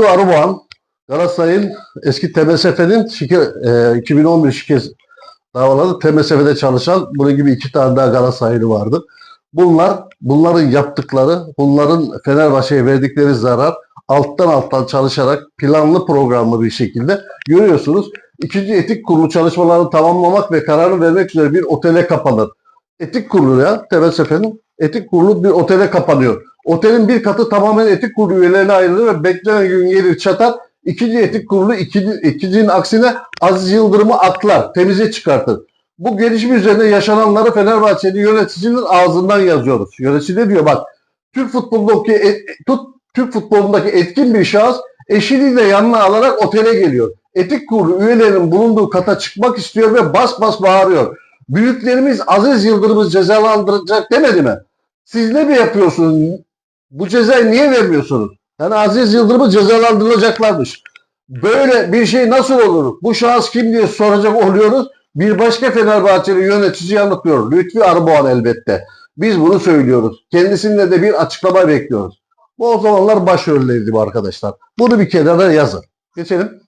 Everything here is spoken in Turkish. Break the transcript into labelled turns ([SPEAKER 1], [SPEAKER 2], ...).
[SPEAKER 1] Lütfü Arıboğan, Galatasaray'ın eski TMSF'nin şike, e, 2011 şike davaları TMSF'de çalışan bunun gibi iki tane daha Galatasaraylı vardı. Bunlar, bunların yaptıkları, bunların Fenerbahçe'ye verdikleri zarar alttan alttan çalışarak planlı programlı bir şekilde görüyorsunuz. İkinci etik kurulu çalışmalarını tamamlamak ve kararı vermek üzere bir otele kapanır. Etik kurulu ya TMSF'nin etik kurulu bir otele kapanıyor. Otelin bir katı tamamen etik kurulu üyelerine ayrılır ve beklenen gün gelir çatar. İkinci etik kurulu ikinci, ikincinin aksine Aziz Yıldırım'ı aklar, temize çıkartır. Bu gelişme üzerine yaşananları Fenerbahçeli yöneticinin ağzından yazıyoruz. Yönetici ne diyor bak Türk futbolundaki et- tut, Türk futbolundaki etkin bir şahıs eşini de yanına alarak otele geliyor. Etik kurulu üyelerinin bulunduğu kata çıkmak istiyor ve bas bas bağırıyor. Büyüklerimiz Aziz Yıldırım'ı cezalandıracak demedi mi? Siz ne mi yapıyorsunuz? Bu cezayı niye vermiyorsunuz? Yani Aziz Yıldırım'ı cezalandırılacaklarmış. Böyle bir şey nasıl olur? Bu şahıs kim diye soracak oluyoruz. Bir başka Fenerbahçeli yönetici yanıtlıyor. Lütfi Arıboğan elbette. Biz bunu söylüyoruz. Kendisinde de bir açıklama bekliyoruz. Bu o zamanlar başrolleriydi bu arkadaşlar. Bunu bir kenara yazın. Geçelim.